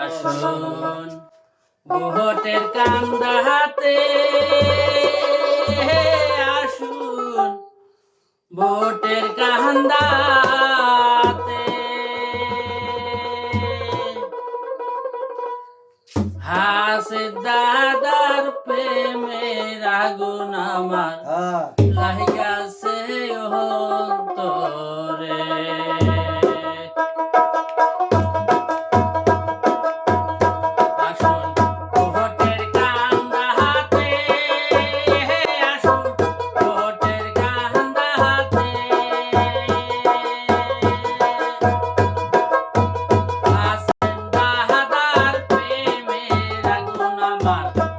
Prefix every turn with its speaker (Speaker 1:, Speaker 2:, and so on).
Speaker 1: আসুন ভোটের কান্দা হাতে। আসুন ভোটের কান্দাতে হাসে দাদার প্রেমের আগুন আমার।
Speaker 2: হ্যাঁ।
Speaker 1: mar.